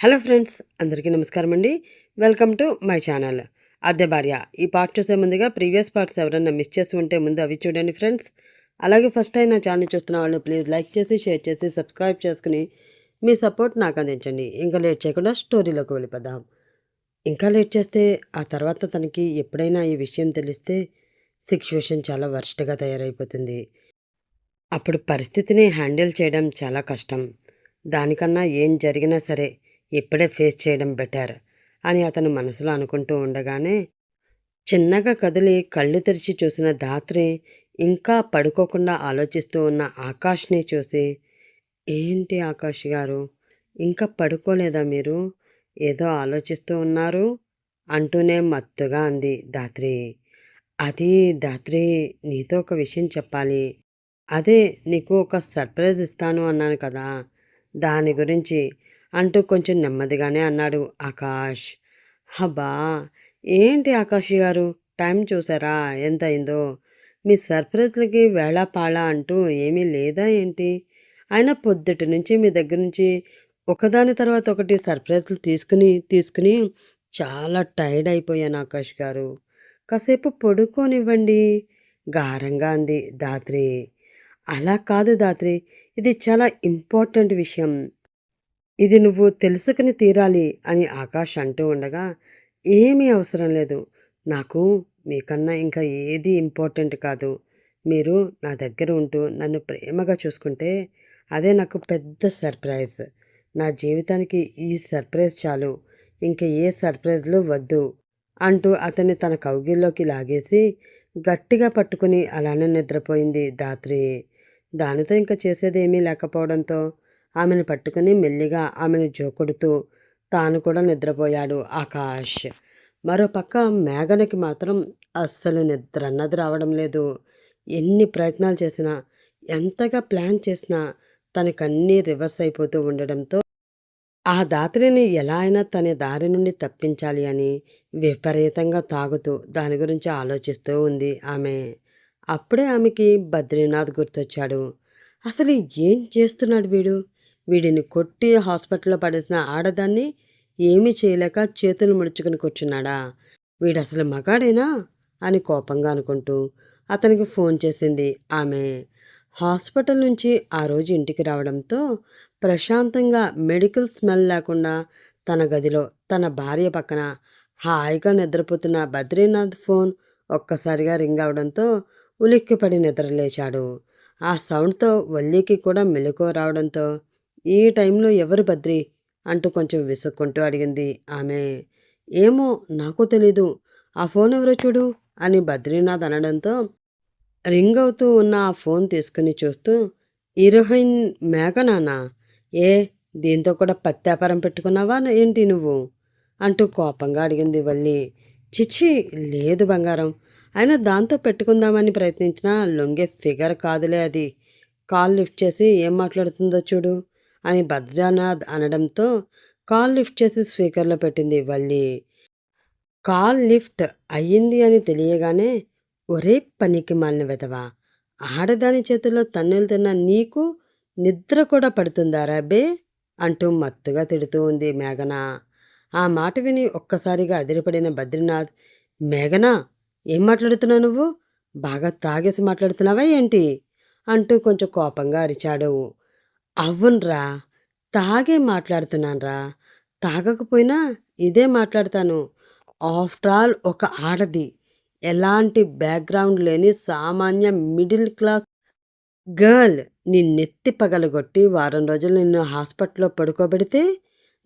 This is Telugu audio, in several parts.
హలో ఫ్రెండ్స్ అందరికీ నమస్కారం అండి. Welcome to my channel. అద్దె భార్య ఈ పార్ట్ చూసే ముందుగా ప్రీవియస్ పార్ట్స్ ఎవరైనా మిస్ చేసి ఉంటే ముందు అవి చూడండి ఫ్రెండ్స్. అలాగే ఫస్ట్ టైం నా ఛానల్ చూస్తున్న వాళ్ళు ప్లీజ్ లైక్ చేసి షేర్ చేసి సబ్స్క్రైబ్ చేసుకుని మీ సపోర్ట్ నాకు అందించండి. ఇంకా లేట్ చేయకుండా స్టోరీలోకి వెళ్ళిపోదాం. ఇంకా లేట్ చేస్తే ఆ తర్వాత తనకి ఎప్పుడైనా ఈ విషయం తెలిస్తే సిచ్యువేషన్ చాలా వర్స్ట్గా తయారైపోతుంది. అప్పుడు పరిస్థితిని హ్యాండిల్ చేయడం చాలా కష్టం. దానికన్నా ఏం జరిగినా సరే ఇప్పుడే ఫేస్ చేయడం బెటర్ అని అతను మనసులో అనుకుంటూ ఉండగానే చిన్నగా కదిలి కళ్ళు తెరిచి చూసిన ధాత్రి ఇంకా పడుకోకుండా ఆలోచిస్తూ ఉన్న ఆకాష్ని చూసి ఏంటి ఆకాష్ గారు ఇంకా పడుకోలేదా మీరు? ఏదో ఆలోచిస్తూ ఉన్నారు? అంటూనే మత్తుగా అంది ధాత్రి. అది ధాత్రి నీతో ఒక విషయం చెప్పాలి. అదే నీకు ఒక సర్ప్రైజ్ ఇస్తాను అన్నాను కదా దాని గురించి అంటూ కొంచెం నెమ్మదిగానే అన్నాడు ఆకాష్. హబా ఏంటి ఆకాష్ గారు? టైం చూసారా? ఎంత అయిందో మీ సర్ప్రైజ్లకి వేళాపాళా అంటూ ఏమీ లేదా ఏంటి? అయినా పొద్దుటి నుంచి మీ దగ్గర నుంచి ఒకదాని తర్వాత ఒకటి సర్ప్రైజ్లు తీసుకుని తీసుకుని చాలా టైర్డ్ అయిపోయాను ఆకాష్ గారు. కాసేపు పడుకోనివ్వండి. గారంగా అంది దాత్రి. అలా కాదు దాత్రి. ఇది చాలా ఇంపార్టెంట్ విషయం. ఇది నువ్వు తెలుసుకుని తీరాలి అని ఆకాష్ అంటూ ఉండగా ఏమీ అవసరం లేదు. నాకు మీకన్నా ఇంకా ఏది ఇంపార్టెంట్ కాదు. మీరు నా దగ్గర ఉంటూ నన్ను ప్రేమగా చూసుకుంటే అదే నాకు పెద్ద సర్ప్రైజ్. నా జీవితానికి ఈ సర్ప్రైజ్ చాలు. ఇంకా ఏ సర్ప్రైజ్లు వద్దు అంటూ అతన్ని తన కౌగిల్లోకి లాగేసి గట్టిగా పట్టుకుని అలానే నిద్రపోయింది దాత్రి దానితో ఇంకా చేసేది ఏమీ లేకపోవడంతో ఆమెను పట్టుకుని మెల్లిగా ఆమెను జోకొడుతూ తాను కూడా నిద్రపోయాడు ఆకాష్. మరోపక్క మేఘనకి మాత్రం అస్సలు నిద్ర అన్నది రావడం లేదు. ఎన్ని ప్రయత్నాలు చేసినా ఎంతగా ప్లాన్ చేసినా తనకన్నీ రివర్స్ అయిపోతూ ఉండడంతో ఆ దాత్రిని ఎలా అయినా తన దారి నుండి తప్పించాలి అని విపరీతంగా తాగుతూ దాని గురించి ఆలోచిస్తూ ఉంది ఆమె. అప్పుడే ఆమెకి బద్రీనాథ్ గుర్తొచ్చాడు. అసలు ఏం చేస్తున్నాడు వీడు? వీడిని కొట్టి హాస్పిటల్లో పడేసిన ఆడదాన్ని ఏమీ చేయలేక చేతులు ముడుచుకుని కూర్చున్నాడా? వీడు అసలు మగాడేనా? అని కోపంగా అనుకుంటూ అతనికి ఫోన్ చేసింది ఆమె. హాస్పిటల్ నుంచి ఆ రోజు ఇంటికి రావడంతో ప్రశాంతంగా మెడికల్ స్మెల్ లేకుండా తన గదిలో తన భార్య పక్కన హాయిగా నిద్రపోతున్న బద్రీనాథ్ ఫోన్ ఒక్కసారిగా రింగ్ అవడంతో ఉలిక్కిపడి నిద్రలేచాడు. ఆ సౌండ్తో వల్లికి కూడా మెలకువ రావడంతో ఈ టైంలో ఎవరు బద్రి అంటూ కొంచెం విసుక్కుంటూ అడిగింది ఆమె. ఏమో నాకు తెలీదు. ఆ ఫోన్ ఎవరో చూడు అని బద్రీనాథ్ అనడంతో రింగ్ అవుతూ ఉన్న ఆ ఫోన్ తీసుకుని చూస్తూ హీరోయిన్ మేఘనానా ఏ దీంతో కూడా పత్యాపారం పెట్టుకున్నావా ఏంటి నువ్వు? అంటూ కోపంగా అడిగింది వల్లి. చిచ్చి లేదు బంగారం. అయినా దాంతో పెట్టుకుందామని ప్రయత్నించినా లొంగే ఫిగర్ కాదులే అది. కాల్ లిఫ్ట్ చేసి ఏం మాట్లాడుతుందో చూడు. అని బద్రానాథ్ అనడంతో కాల్ లిఫ్ట్ చేసి స్పీకర్లో పెట్టింది వల్లి. కాల్ లిఫ్ట్ అయ్యింది అని తెలియగానే ఒరే పనికి మాలిన వెదవా ఆడదాని చేతిలో తన్నులు తిన్న నీకు నిద్ర కూడా పడుతుందా రాబే అంటూ మత్తుగా తిడుతూ ఉంది మేఘన. ఆ మాట విని ఒక్కసారిగా అదిరిపడిన బద్రీనాథ్ మేఘనా ఏం మాట్లాడుతున్నావు నువ్వు? బాగా తాగేసి మాట్లాడుతున్నావా ఏంటి? అంటూ కొంచెం కోపంగా అరిచాడు. అవునరా తాగే మాట్లాడుతున్నానరా. తాగకపోయినా ఇదే మాట్లాడతాను. ఆఫ్టర్ ఆల్ ఒక ఆడది. ఎలాంటి బ్యాక్గ్రౌండ్ లేని సామాన్య మిడిల్ క్లాస్ గర్ల్ నీ నెత్తి పగలగొట్టి వారం రోజులు నిన్ను హాస్పిటల్లో పడుకోబెడితే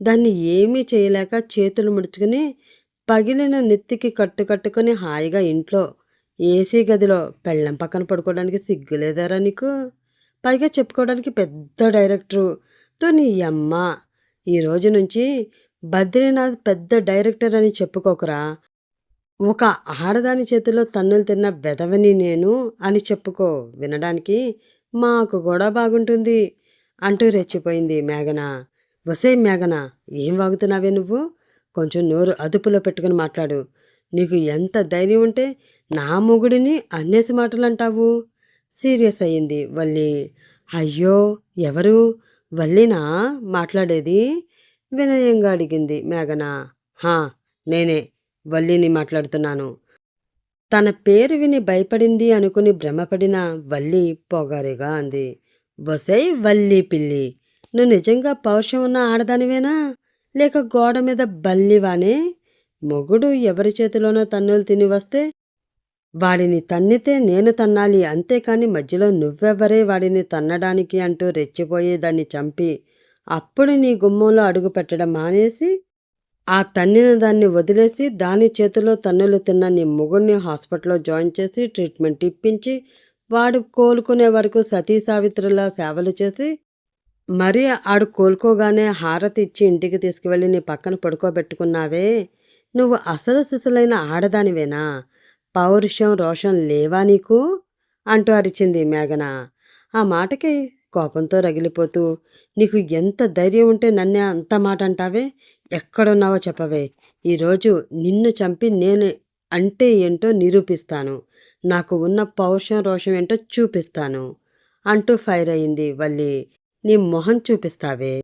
దాన్ని ఏమీ చేయలేక చేతులు ముడుచుకుని పగిలిన నెత్తికి కట్టు కట్టుకొని హాయిగా ఇంట్లో ఏసీ గదిలో పెళ్ళం పక్కన పడుకోవడానికి సిగ్గులేదారా నీకు? పైగా చెప్పుకోవడానికి పెద్ద డైరెక్టరు. తో నీ అమ్మ ఈ రోజు నుంచి బద్రీనాథ్ పెద్ద డైరెక్టర్ అని చెప్పుకోకురా. ఒక ఆడదాని చేతిలో తన్నులు తిన్న వెదవని నేను అని చెప్పుకో వినడానికి మాకు కూడా బాగుంటుంది అంటూ రెచ్చిపోయింది మేఘన. వసే మేఘన ఏం వాగుతున్నావే నువ్వు? కొంచెం నోరు అదుపులో పెట్టుకుని మాట్లాడు. నీకు ఎంత ధైర్యం ఉంటే నా మొగుడిని అన్నేసి మాటలు అంటావు సీరియస్ అయ్యింది. వల్లి అయ్యో ఎవరు? వల్లినా మాట్లాడేది? వినయంగా అడిగింది మేఘన. హా నేనే వల్లిని మాట్లాడుతున్నాను. తన పేరు విని భయపడింది అనుకుని భ్రమపడిన వల్లి పొగరిగా అంది. వసై వల్లి పిల్లి నువ్వు నిజంగా పౌరుషం ఉన్న ఆడదానివేనా? లేక గోడ మీద బల్లివానే? మొగుడు ఎవరి చేతిలోనో తన్నులు తిని వస్తే వాడిని తన్నితే నేను తన్నాలి అంతేకాని మధ్యలో నువ్వెవ్వరే వాడిని తన్నడానికి అంటూ రెచ్చిపోయి దాన్ని చంపి అప్పుడు నీ గుమ్మంలో అడుగు పెట్టడం మానేసి ఆ తన్నిన దాన్ని వదిలేసి దాని చేతిలో తన్నులు తిన్న నీ మొగుడిని హాస్పిటల్లో జాయిన్ చేసి ట్రీట్మెంట్ ఇప్పించి వాడు కోలుకునే వరకు సతీ సావిత్రిలా సేవలు చేసి మరి ఆడు కోలుకోగానే హారతి ఇచ్చి ఇంటికి తీసుకువెళ్ళి నీ పక్కన పడుకోబెట్టుకున్నావే. నువ్వు అసలు సిసలైన ఆడదానివేనా? పౌరుషం రోషం లేవా నీకు? అంటూ అరిచింది మేఘన. ఆ మాటకి కోపంతో రగిలిపోతూ నీకు ఎంత ధైర్యం ఉంటే నన్నే అంత మాట అంటావే? ఎక్కడున్నావో చెప్పవే. ఈరోజు నిన్ను చంపి నేను అంటే ఏంటో నిరూపిస్తాను. నాకు ఉన్న పౌరుషం రోషం ఏంటో చూపిస్తాను. అంటూ ఫైర్ అయింది వల్లి. నీ మొహం చూపిస్తావే.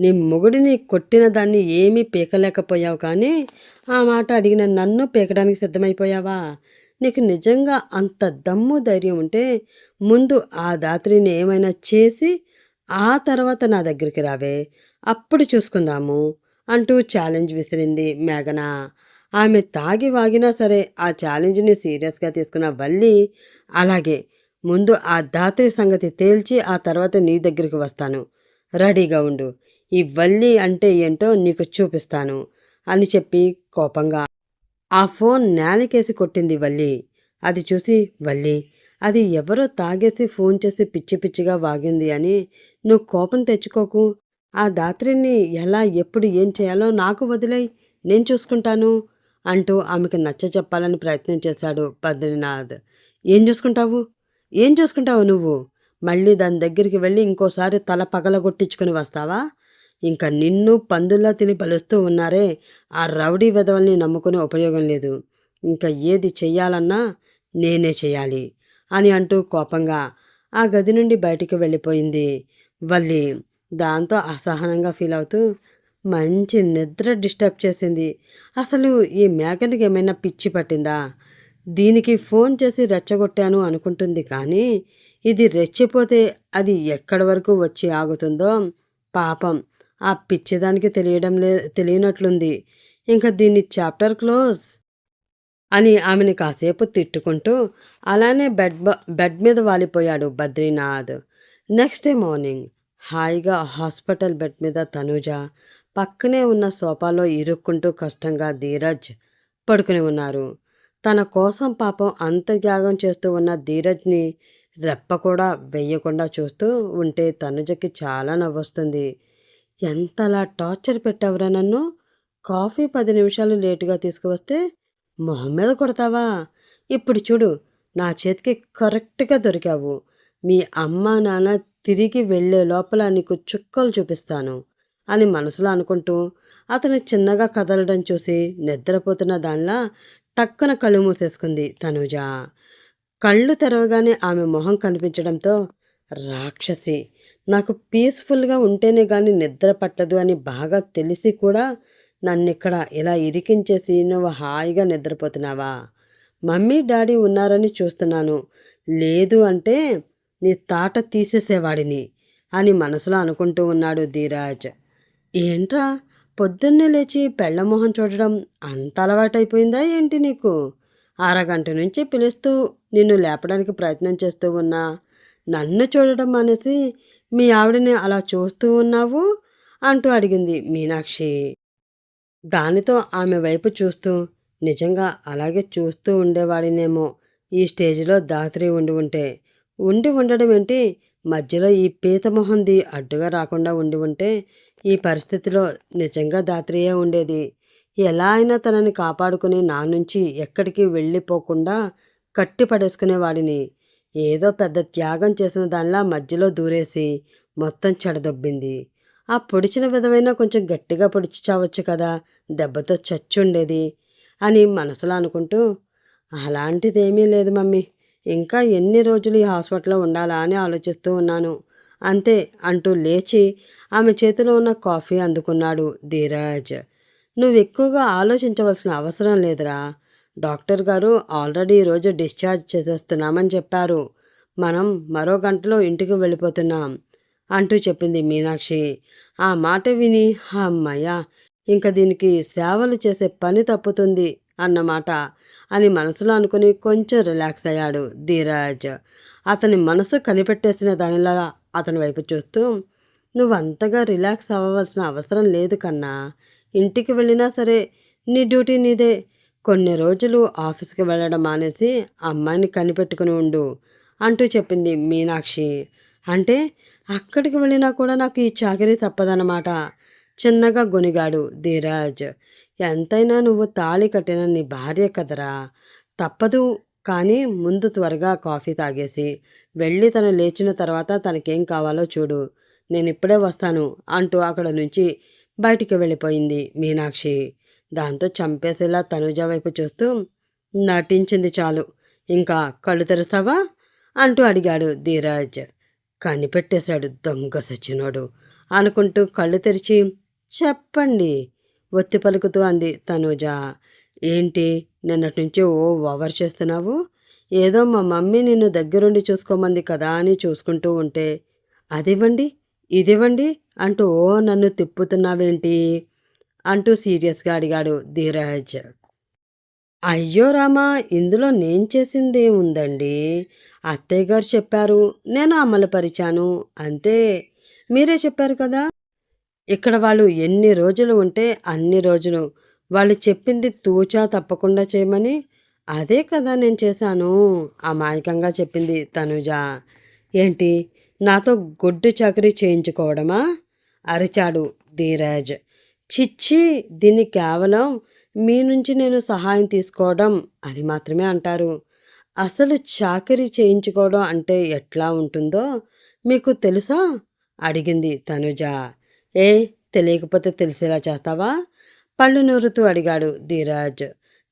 నీ మొగుడిని కొట్టిన దాన్ని ఏమీ పీకలేకపోయావు కానీ ఆ మాట అడిగిన నన్ను పీకడానికి సిద్ధమైపోయావా? నీకు నిజంగా అంత దమ్ము ధైర్యం ఉంటే ముందు ఆ దాత్రిని ఏమైనా చేసి ఆ తర్వాత నా దగ్గరికి రావే. అప్పుడు చూసుకుందాము అంటూ ఛాలెంజ్ విసిరింది మేఘన. ఆమె తాగి వాగినా సరే ఆ ఛాలెంజ్ని సీరియస్గా తీసుకున్న వల్లి అలాగే ముందు ఆ దాత్రి సంగతి తేల్చి ఆ తర్వాత నీ దగ్గరికి వస్తాను. రెడీగా ఉండు. ఈ వల్లి అంటే ఏంటో నీకు చూపిస్తాను అని చెప్పి కోపంగా ఆ ఫోన్ నేలకేసి కొట్టింది వల్లి. అది చూసి వల్లి అది ఎవరో తాగేసి ఫోన్ చేసి పిచ్చి పిచ్చిగా వాగింది అని నువ్వు కోపం తెచ్చుకోకు. ఆ దాత్రిని ఎలా ఎప్పుడు ఏం చేయాలో నాకు వదిలేయ్ నేను చూసుకుంటాను అంటూ ఆమెకు నచ్చ చెప్పాలని ప్రయత్నం చేశాడు బద్రీనాథ్. ఏం చూసుకుంటావు? ఏం చూసుకుంటావు నువ్వు? మళ్ళీ దాని దగ్గరికి వెళ్ళి ఇంకోసారి తల పగలగొట్టించుకుని వస్తావా? ఇంకా నిన్ను పందుల్లా తిని పలుస్తూ ఉన్నారే. ఆ రౌడీ వెధవల్ని నమ్ముకునే ఉపయోగం లేదు. ఇంకా ఏది చెయ్యాలన్నా నేనే చేయాలి అని అంటూ కోపంగా ఆ గది నుండి బయటికి వెళ్ళిపోయింది. వల్లి దాంతో అసహనంగా ఫీల్ అవుతూ మంచి నిద్ర డిస్టర్బ్ చేసింది. అసలు ఈ మేఘన్కి ఏమైనా పిచ్చి పట్టిందా? దీనికి ఫోన్ చేసి రెచ్చగొట్టాను అనుకుంటుంది కానీ ఇది రెచ్చిపోతే అది ఎక్కడి వరకు వచ్చి ఆగుతుందో? పాపం ఆ పిచ్చిదానికి తెలియడం లే తెలియనట్లుంది. ఇంకా దీన్ని చాప్టర్ క్లోజ్ అని ఆమెని కాసేపు తిట్టుకుంటూ అలానే బెడ్ బెడ్ మీద వాలిపోయాడు బద్రీనాథ్. నెక్స్ట్ డే మార్నింగ్ హాయిగా హాస్పిటల్ బెడ్ మీద తనూజ పక్కనే ఉన్న సోఫాలో ఇరుక్కుంటూ కష్టంగా ధీరజ్ పడుకుని ఉన్నారు. తన కోసం పాపం అంత త్యాగం చేస్తూ ఉన్న ధీరజ్ని రెప్ప కూడా వెయ్యకుండా చూస్తూ ఉంటే తనుజకి చాలా నవ్వొస్తుంది. ఎంతలా టార్చర్ పెట్టావురా నన్ను? కాఫీ పది నిమిషాలు లేటుగా తీసుకువస్తే మొహం మీద కొడతావా? ఇప్పుడు చూడు నా చేతికి కరెక్ట్గా దొరికావు. మీ అమ్మ నాన్న తిరిగి వెళ్ళే లోపల నీకు చుక్కలు చూపిస్తాను అని మనసులో అనుకుంటూ అతను చిన్నగా కదలడం చూసి నిద్రపోతున్న దానిలా టక్కున కళ్ళు మూసేసుకుంది తనుజ. కళ్ళు తెరవగానే ఆమె మొహం కనిపించడంతో రాక్షసి నాకు పీస్ఫుల్గా ఉంటేనే కానీ నిద్ర పట్టదు అని బాగా తెలిసి కూడా నన్ను ఇక్కడ ఇలా ఇరికించేసి నువ్వు హాయిగా నిద్రపోతున్నావా? మమ్మీ డాడీ ఉన్నారని చూస్తున్నాను. లేదు అంటే నీ తాట తీసేసేవాడిని అని మనసులో అనుకుంటూ ఉన్నాడు ధీరాజ్. ఏంట్రా? పొద్దున్నే లేచి పెళ్ళమొహం చూడడం అంత అలవాటైపోయిందా ఏంటి నీకు? అరగంట నుంచి పిలుస్తూ నిన్ను లేపడానికి ప్రయత్నం చేస్తూ ఉన్నా. నన్ను చూడడం అనేసి మీ ఆవిడని అలా చూస్తూ ఉన్నావు? అంటూ అడిగింది మీనాక్షి. దానితో ఆమె వైపు చూస్తూ నిజంగా అలాగే చూస్తూ ఉండేవాడినేమో ఈ స్టేజ్లో దాత్రి ఉండి ఉంటే. ఉండి ఉండడం ఏంటి? మధ్యలో ఈ పీతమొహంది అడ్డుగా రాకుండా ఉండి ఉంటే ఈ పరిస్థితిలో నిజంగా దాత్రియే ఉండేది. ఎలా అయినా తనని కాపాడుకుని నా నుంచి ఎక్కడికి వెళ్ళిపోకుండా కట్టి పడేసుకునేవాడిని ఏదో పెద్ద త్యాగం చేసిన దానిలా మధ్యలో దూరేసి మొత్తం చెడదొబ్బింది. ఆ పొడిచిన విధమైనా కొంచెం గట్టిగా పొడిచి చావచ్చు కదా దెబ్బతో చచ్చుండేది అని మనసులో అనుకుంటూ అలాంటిదేమీ లేదు మమ్మీ ఇంకా ఎన్ని రోజులు ఈ హాస్పిటల్లో ఉండాలా అని ఆలోచిస్తూ ఉన్నాను. అంతే అంటూ లేచి ఆమె చేతిలో ఉన్న కాఫీ అందుకున్నాడు ధీరజ్. నువ్వు ఎక్కువగా ఆలోచించవలసిన అవసరం లేదురా డాక్టర్ గారు ఆల్రెడీ ఈరోజు డిశ్చార్జ్ చేసేస్తున్నామని చెప్పారు. మనం మరో గంటలో ఇంటికి వెళ్ళిపోతున్నాం అంటూ చెప్పింది మీనాక్షి. ఆ మాట విని అమ్మయ్య ఇంక దీనికి సేవలు చేసే పని తప్పుతుంది అన్నమాట అని మనసులో అనుకుని కొంచెం రిలాక్స్ అయ్యాడు ధీరాజ్. అతని మనసు కనిపెట్టేసిన దానిలా అతని వైపు చూస్తూ నువ్వు అంతగా రిలాక్స్ అవ్వవలసిన అవసరం లేదు కన్నా. ఇంటికి వెళ్ళినా సరే నీ డ్యూటీ నీదే. కొన్ని రోజులు ఆఫీస్కి వెళ్ళడం మానేసి అమ్మాయిని కనిపెట్టుకుని ఉండు అంటూ చెప్పింది మీనాక్షి. అంటే అక్కడికి వెళ్ళినా కూడా నాకు ఈ చాకరీ తప్పదన్నమాట. చిన్నగా గొనిగాడు ధీరాజ్. ఎంతైనా నువ్వు తాళి కట్టిన నీ భార్య కదరా. తప్పదు. కానీ ముందు త్వరగా కాఫీ తాగేసి వెళ్ళి తను లేచిన తర్వాత తనకేం కావాలో చూడు. నేను ఇప్పుడే వస్తాను అంటూ అక్కడ నుంచి బయటికి వెళ్ళిపోయింది మీనాక్షి. దాంతో చంపేసేలా తనుజ వైపు చూస్తూ నటించింది చాలు. ఇంకా కళ్ళు తెరుస్తావా? అంటూ అడిగాడు ధీరాజ్. కనిపెట్టేశాడు దొంగ సచ్చినోడు అనుకుంటూ కళ్ళు తెరిచి చెప్పండి ఒత్తి పలుకుతూ అంది తనూజ. ఏంటి నిన్నటి నుంచి ఓ ఓవర్ చేస్తున్నావు? ఏదో మా మమ్మీ నిన్ను దగ్గరుండి చూసుకోమంది కదా అని చూసుకుంటూ ఉంటే అదివ్వండి ఇదివ్వండి అంటూ ఓ నన్ను తిప్పుతున్నావేంటి? అంటూ సీరియస్గా అడిగాడు ధీరజ్. అయ్యో రామా ఇందులో నేను చేసిందేముందండి అత్తయ్య గారు చెప్పారు నేను అమలుపరిచాను. అంతే మీరే చెప్పారు కదా. ఇక్కడ వాళ్ళు ఎన్ని రోజులు ఉంటే అన్ని రోజులు. వాళ్ళు చెప్పింది తూచా తప్పకుండా చేయమని. అదే కదా నేను చేశాను అమాయకంగా చెప్పింది తనుజ. ఏంటి నాతో గొడ్డు చాకరీ చేయించుకోవడమా? అరిచాడు ధీరజ్. చిచ్చి దీన్ని కేవలం మీ నుంచి నేను సహాయం తీసుకోవడం అని మాత్రమే అంటారు. అసలు చాకరీ చేయించుకోవడం అంటే ఎట్లా ఉంటుందో మీకు తెలుసా? అడిగింది తనుజ. ఏ తెలియకపోతే తెలిసేలా చేస్తావా? పళ్ళు నూరుతూ అడిగాడు ధీరాజ్.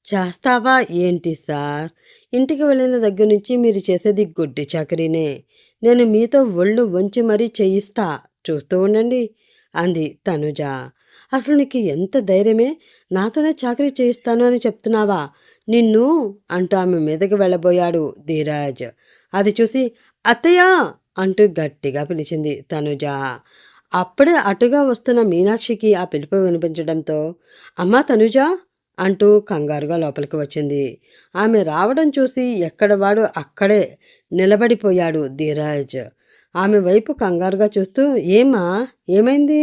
చేస్తావా ఏంటి సార్? ఇంటికి వెళ్ళిన దగ్గర నుంచి మీరు చేసేది గుడ్డి చాకరీనే. నేను మీతో ఒళ్ళు వంచి మరీ చేయిస్తా. చూస్తూ ఉండండి అంది తనుజ. అసలు నీకు ఎంత ధైర్యమే? నాతోనే చాకరీ చేయిస్తాను అని చెప్తున్నావా? నిన్ను అంటూ ఆమె మీదకి వెళ్ళబోయాడు ధీరాజ్. అది చూసి అత్తయ్య! అంటూ గట్టిగా పిలిచింది తనుజ. అప్పుడే అటుగా వస్తున్న మీనాక్షికి ఆ పిలుపు వినిపించడంతో అమ్మా తనుజ! అంటూ కంగారుగా లోపలికి వచ్చింది. ఆమె రావడం చూసి ఎక్కడవాడు అక్కడే నిలబడిపోయాడు ధీరాజ్. ఆమె వైపు కంగారుగా చూస్తూ ఏమా ఏమైంది?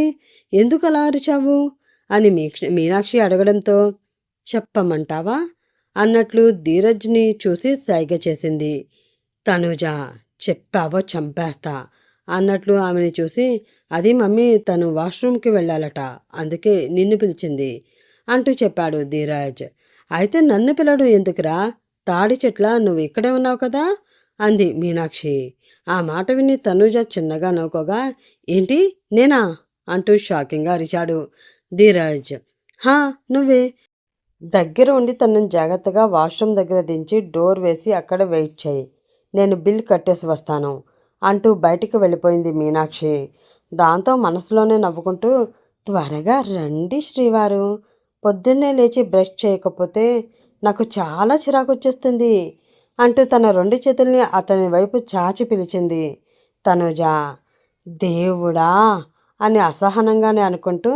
ఎందుకు అలా అరిచావు? అని మీక్ష మీనాక్షి అడగడంతో చెప్పమంటావా? అన్నట్లు ధీరజ్ని చూసి సైగ చేసింది. తనుజ చెప్పావో చంపేస్తా అన్నట్లు ఆమెని చూసి అది మమ్మీ తను వాష్రూమ్కి వెళ్ళాలట అందుకే నిన్ను పిలిచింది అంటూ చెప్పాడు ధీరాజ్. అయితే నన్ను పిలడు ఎందుకురా? తాడి చెట్ల నువ్వు ఇక్కడే ఉన్నావు కదా? అంది మీనాక్షి. ఆ మాట విని తనుజ చిన్నగా నవ్వుకోగా ఏంటి? నేనా? అంటూ షాకింగ్గా అరిచాడు ధీరాజ్. హా నువ్వే? దగ్గర ఉండి తనని జాగ్రత్తగా వాష్రూమ్ దగ్గర దించి డోర్ వేసి అక్కడ వెయిట్ చేయి. నేను బిల్ కట్టేసి వస్తాను అంటూ బయటికి వెళ్ళిపోయింది మీనాక్షి. దాంతో మనసులోనే నవ్వుకుంటూ త్వరగా రండి శ్రీవారు. పొద్దున్నే లేచి బ్రష్ చేయకపోతే నాకు చాలా చిరాకు వచ్చేస్తుంది అంటూ తన రెండు చేతుల్ని అతని వైపు చాచి పిలిచింది. తనుజ దేవుడా! అని అసహనంగానే అనుకుంటూ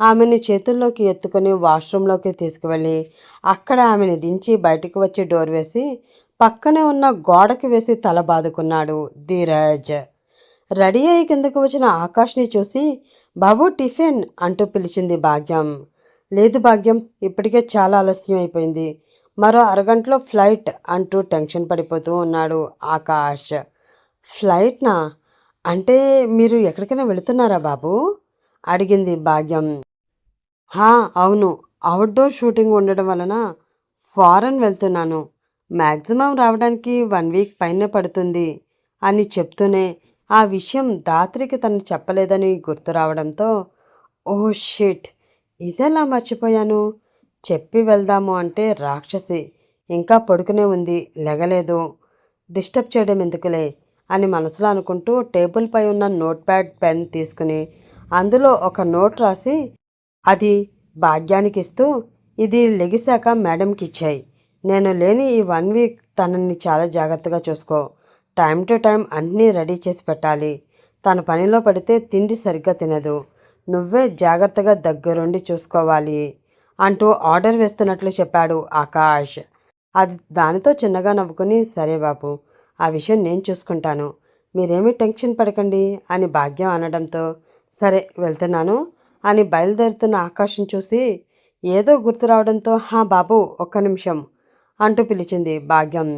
ఆమెని చేతుల్లోకి ఎత్తుకొని వాష్రూంలోకి తీసుకువెళ్ళి అక్కడ ఆమెని దించి బయటికి వచ్చి డోర్ వేసి పక్కనే ఉన్న గోడకి వేసి తల బాదుకున్నాడు ధీరజ్. రెడీ అయ్యి కిందకు వచ్చిన ఆకాష్ని చూసి బాబు టిఫిన్ అంటూ పిలిచింది భాగ్యం. లేదు భాగ్యం ఇప్పటికే చాలా ఆలస్యం అయిపోయింది. మరో అరగంటలో ఫ్లైట్ అంటూ టెన్షన్ పడిపోతూ ఉన్నాడు ఆకాష్. ఫ్లైట్నా? అంటే మీరు ఎక్కడికైనా వెళుతున్నారా బాబు? అడిగింది భాగ్యం. హా అవును. అవుట్డోర్ షూటింగ్ ఉండడం వలన ఫారెన్ వెళ్తున్నాను. మ్యాక్సిమం రావడానికి వన్ వీక్ పైన పడుతుంది అని చెప్తూనే ఆ విషయం దాత్రికి తను చెప్పలేదని గుర్తు రావడంతో ఓ షిట్ ఇదెలా మర్చిపోయాను? చెప్పి వెళ్దాము అంటే రాక్షసి ఇంకా పడుకునే ఉంది లెగలేదు. డిస్టర్బ్ చేయడం ఎందుకులే? అని మనసులో అనుకుంటూ టేబుల్ పై ఉన్న నోట్ ప్యాడ్ పెన్ తీసుకుని అందులో ఒక నోట్ రాసి అది భాగ్యానికి ఇస్తూ ఇది లెగిశాక మేడంకి ఇచ్చాయి. నేను లేని ఈ వన్ వీక్ తనని చాలా జాగ్రత్తగా చూసుకో. టైం టు టైం అన్నీ రెడీ చేసి పెట్టాలి. తన పనిలో పడితే తిండి సరిగ్గా తినదు. నువ్వే జాగ్రత్తగా దగ్గరుండి చూసుకోవాలి అంటూ ఆర్డర్ వేస్తున్నట్లు చెప్పాడు ఆకాష్. అది దానితో చిన్నగా నవ్వుకుని సరే బాబు ఆ విషయం నేను చూసుకుంటాను. మీరేమీ టెన్షన్ పడకండి అని భాగ్యం అనడంతో సరే వెళ్తున్నాను అని బయలుదేరుతున్న ఆకాశం చూసి ఏదో గుర్తు రావడంతో హా బాబు ఒక్క నిమిషం అంటూ పిలిచింది భాగ్యం.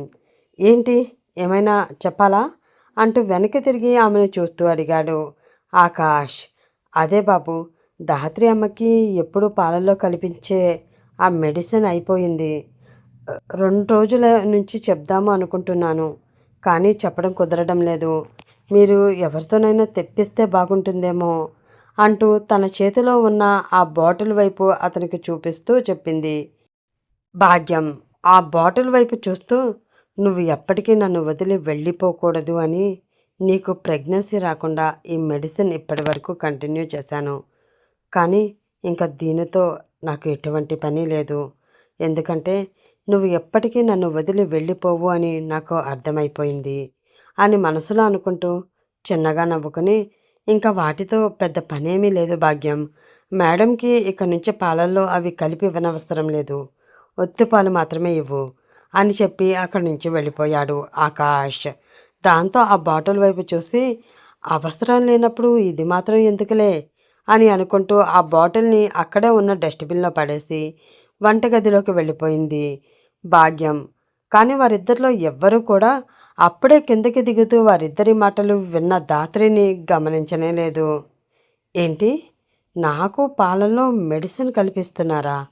ఏంటి? ఏమైనా చెప్పాలా? అంటూ వెనక్కి తిరిగి ఆమెను చూస్తూ అడిగాడు ఆకాష్. అదే బాబు ధాత్రి అమ్మకి ఎప్పుడు పాలల్లో కల్పించే ఆ మెడిసిన్ అయిపోయింది. రెండు రోజుల నుంచి చెప్దాము అనుకుంటున్నాను. కానీ చెప్పడం కుదరడం లేదు. మీరు ఎవరితోనైనా తెప్పిస్తే బాగుంటుందేమో అంటూ తన చేతిలో ఉన్న ఆ బాటిల్ వైపు అతనికి చూపిస్తూ చెప్పింది. భాగ్యం ఆ బాటిల్ వైపు చూస్తూ నువ్వు ఎప్పటికీ నన్ను వదిలి వెళ్ళిపోకూడదు అని నీకు ప్రెగ్నెన్సీ రాకుండా ఈ మెడిసిన్ ఇప్పటి వరకు కంటిన్యూ చేశాను. కానీ ఇంకా దీనితో నాకు ఎటువంటి పని లేదు. ఎందుకంటే నువ్వు ఎప్పటికీ నన్ను వదిలి వెళ్ళిపోవు అని నాకు అర్థమైపోయింది. అని మనసులో అనుకుంటూ చిన్నగా నవ్వుకుని ఇంకా వాటితో పెద్ద పనేమీ లేదు భాగ్యం. మేడంకి ఇక నుంచి పాలల్లో అవి కలిపి ఇవ్వనవసరం లేదు. ఒత్తి పాలు మాత్రమే ఇవ్వు అని చెప్పి అక్కడి నుంచి వెళ్ళిపోయాడు ఆకాష్. దాంతో ఆ బాటిల్ వైపు చూసి అవసరం లేనప్పుడు ఇది మాత్రం ఎందుకులే? అని అనుకుంటూ ఆ బాటిల్ని అక్కడే ఉన్న డస్ట్బిన్లో పడేసి వంటగదిలోకి వెళ్ళిపోయింది. భాగ్యం. కానీ వారిద్దరిలో ఎవ్వరూ కూడా అప్పుడే కిందకి దిగుతూ వారిద్దరి మాటలు విన్న దాత్రిని గమనించనే లేదు. ఏంటి? నాకు పాలల్లో మెడిసిన్ కల్పిస్తున్నారా?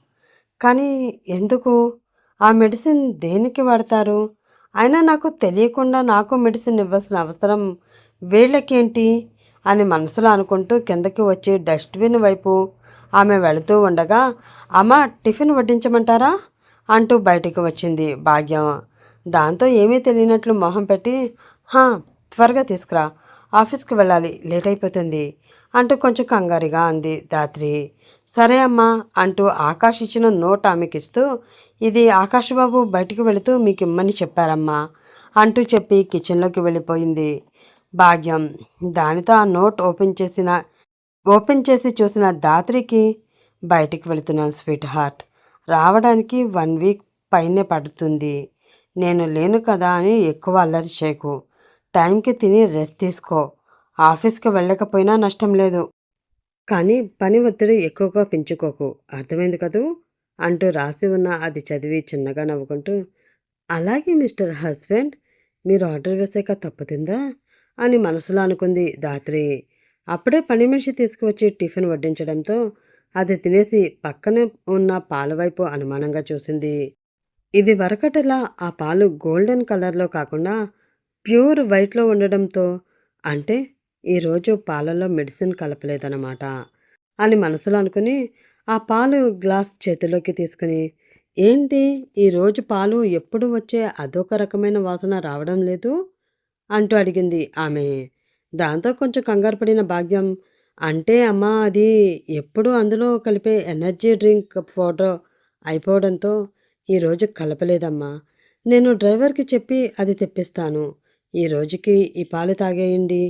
కానీ ఎందుకు? ఆ మెడిసిన్ దేనికి వాడతారు? అయినా నాకు తెలియకుండా నాకు మెడిసిన్ ఇవ్వాల్సిన అవసరం వీళ్ళకేంటి? అని మనసులో అనుకుంటూ కిందకి వచ్చి డస్ట్బిన్ వైపు ఆమె వెళుతూ ఉండగా అమ్మ టిఫిన్ వడ్డించమంటారా? అంటూ బయటికి వచ్చింది భాగ్యం. దాంతో ఏమీ తెలియనట్లు మొహం పెట్టి హా త్వరగా తీసుకురా. ఆఫీస్కి వెళ్ళాలి. లేట్ అయిపోతుంది అంటూ కొంచెం కంగారుగా అంది దాత్రి సరే అమ్మా అంటూ ఆకాష్ ఇచ్చిన నోట్ ఆమెకిస్తూ ఇది ఆకాశబాబు బయటికి వెళుతూ మీకు ఇమ్మని చెప్పారమ్మా అంటూ చెప్పి కిచెన్లోకి వెళ్ళిపోయింది భాగ్యం. దానితో ఆ నోట్ ఓపెన్ చేసిన ఓపెన్ చేసి చూసిన దాత్రికి బయటికి వెళుతున్నాను స్వీట్ హార్ట్. రావడానికి వన్ వీక్ పైనే పడుతుంది. నేను లేను కదా అని ఎక్కువ అల్లరి చేయకు. టైంకి తిని రెస్ట్ తీసుకో. ఆఫీస్కి వెళ్ళకపోయినా నష్టం లేదు. కానీ పని ఒత్తిడి ఎక్కువగా పెంచుకోకు. అర్థమైంది కదూ? అంటూ రాసి ఉన్న అది చదివి చిన్నగా నవ్వుకుంటూ అలాగే మిస్టర్ హస్బెండ్ మీరు ఆర్డర్ వేసాక తప్పుతుందా? అని మనసులో అనుకుంది దాత్రి అప్పుడే పని మనిషి తీసుకువచ్చి టిఫిన్ వడ్డించడంతో అది తినేసి పక్కన ఉన్న పాలవైపు అనుమానంగా చూసింది. ఇది వరకటలా ఆ పాలు గోల్డెన్ కలర్లో కాకుండా ప్యూర్ వైట్లో ఉండడంతో అంటే ఈరోజు పాలలో మెడిసిన్ కలపలేదన్నమాట అని మనసులో అనుకుని ఆ పాలు గ్లాస్ చేతిలోకి తీసుకుని ఏంటి ఈరోజు పాలు ఎప్పుడు వచ్చే అదొక రకమైన వాసన రావడం లేదు? అంటూ అడిగింది ఆమె. దాంతో కొంచెం కంగారు పడిన భాగ్యం అంటే అమ్మా అది ఎప్పుడు అందులో కలిపే ఎనర్జీ డ్రింక్ ఫోటో అయిపోవడంతో ఈరోజు కలపలేదమ్మా. నేను డ్రైవర్కి చెప్పి అది తెప్పిస్తాను. ఈ రోజుకి ఈ పాలు తాగేయండి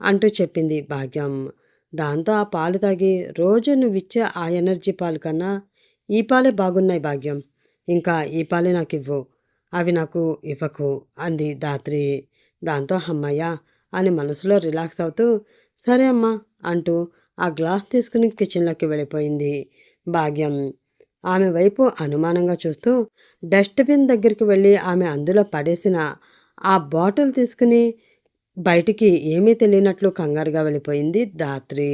అంటూ చెప్పింది భాగ్యం. దాంతో ఆ పాలు తాగి రోజు నువ్విచ్చే ఆ ఎనర్జీ పాలు కన్నా ఈ పాలే బాగున్నాయి భాగ్యం. ఇంకా ఈ పాలే నాకు ఇవ్వు అవి నాకు ఇవ్వకు అంది దాత్రి దాంతో అమ్మయ్య అని మనసులో రిలాక్స్ అవుతూ సరే అమ్మా అంటూ ఆ గ్లాస్ తీసుకుని కిచెన్లోకి వెళ్ళిపోయింది. భాగ్యం. ఆమె వైపు అనుమానంగా చూస్తూ డస్ట్బిన్ దగ్గరికి వెళ్ళి ఆమె అందులో పడేసిన ఆ బాటిల్ తీసుకుని బయటికి ఏమీ తెలియనట్లు కంగారుగా వెళ్ళిపోయింది దాత్రి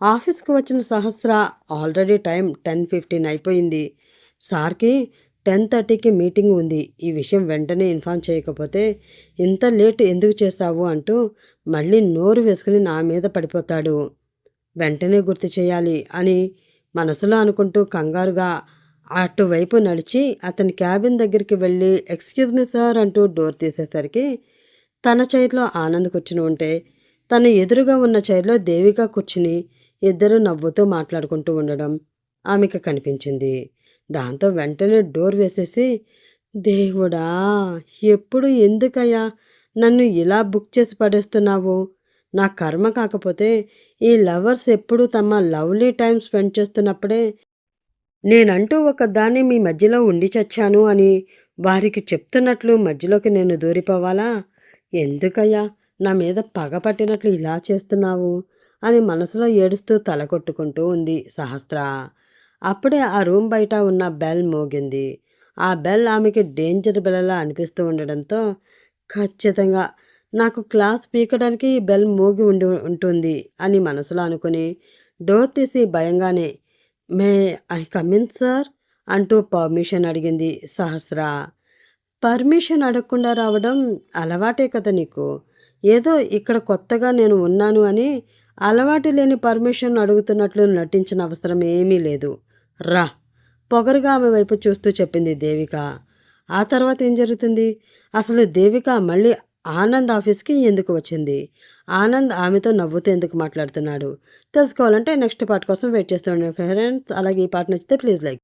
ఆఫీస్కి వచ్చిన Sahasra already time ten fifteen అయిపోయింది. సార్కి టెన్ థర్టీకి మీటింగ్ ఉంది. ఈ విషయం వెంటనే ఇన్ఫామ్ చేయకపోతే ఇంత లేట్ ఎందుకు చేస్తావు అంటూ మళ్ళీ నోరు వేసుకుని నా మీద పడిపోతాడు. వెంటనే గుర్తు చేయాలి అని మనసులో అనుకుంటూ కంగారుగా అటువైపు నడిచి అతని క్యాబిన్ దగ్గరికి వెళ్ళి ఎక్స్క్యూజ్ మీ సార్ అంటూ డోర్ తీసేసరికి తన చైర్లో ఆనంద్ కూర్చుని ఉంటే తన ఎదురుగా ఉన్న చైర్లో దేవిక కూర్చుని ఇద్దరు నవ్వుతూ మాట్లాడుకుంటూ ఉండడం ఆమెకు కనిపించింది. దాంతో వెంటనే డోర్ వేసేసి దేవుడా ఎప్పుడు ఎందుకయ్యా నన్ను ఇలా బుక్ చేసి పడేస్తున్నావు? నా కర్మ కాకపోతే ఈ లవర్స్ ఎప్పుడు తమ లవ్లీ టైం స్పెండ్ చేస్తున్నప్పుడే నేనంటూ ఒక దాన్ని మీ మధ్యలో ఉండి చచ్చాను అని వారికి చెప్తున్నట్లు మధ్యలోకి నేను దూరిపోవాలా? ఎందుకయ్యా నా మీద పగ పట్టినట్లు ఇలా చేస్తున్నావు? అని మనసులో ఏడుస్తూ తల కొట్టుకుంటూ ఉంది సహస్ర. అప్పుడే ఆ రూమ్ బయట ఉన్న బెల్ మోగింది. ఆ బెల్ ఆమెకి డేంజర్ బెల్లలా అనిపిస్తూ ఉండడంతో ఖచ్చితంగా నాకు క్లాస్ పీకడానికి ఈ బెల్ మోగి ఉండి ఉంటుంది అని మనసులో అనుకుని డోర్ తీసి భయంగానే may I come in sir? అంటూ పర్మిషన్ అడిగింది సహస్ర. పర్మిషన్ అడగకుండా రావడం అలవాటే కదా నీకు? ఏదో ఇక్కడ కొత్తగా నేను ఉన్నాను అని అలవాటు లేని పర్మిషన్ అడుగుతున్నట్లు నటించిన అవసరం ఏమీ లేదు. రా. పొగరుగా ఆమె వైపు చూస్తూ చెప్పింది దేవిక. ఆ తర్వాత ఏం జరుగుతుంది? అసలు దేవిక మళ్ళీ ఆనంద్ ఆఫీస్కి ఎందుకు వచ్చింది? ఆనంద్ ఆమెతో నవ్వుతూ ఎందుకు మాట్లాడుతున్నాడు? తెలుసుకోవాలంటే నెక్స్ట్ పార్ట్ కోసం వెయిట్ చేస్తుండే ఫ్రెండ్స్. అలాగే ఈ పార్ట్ నచ్చితే ప్లీజ్ లైక్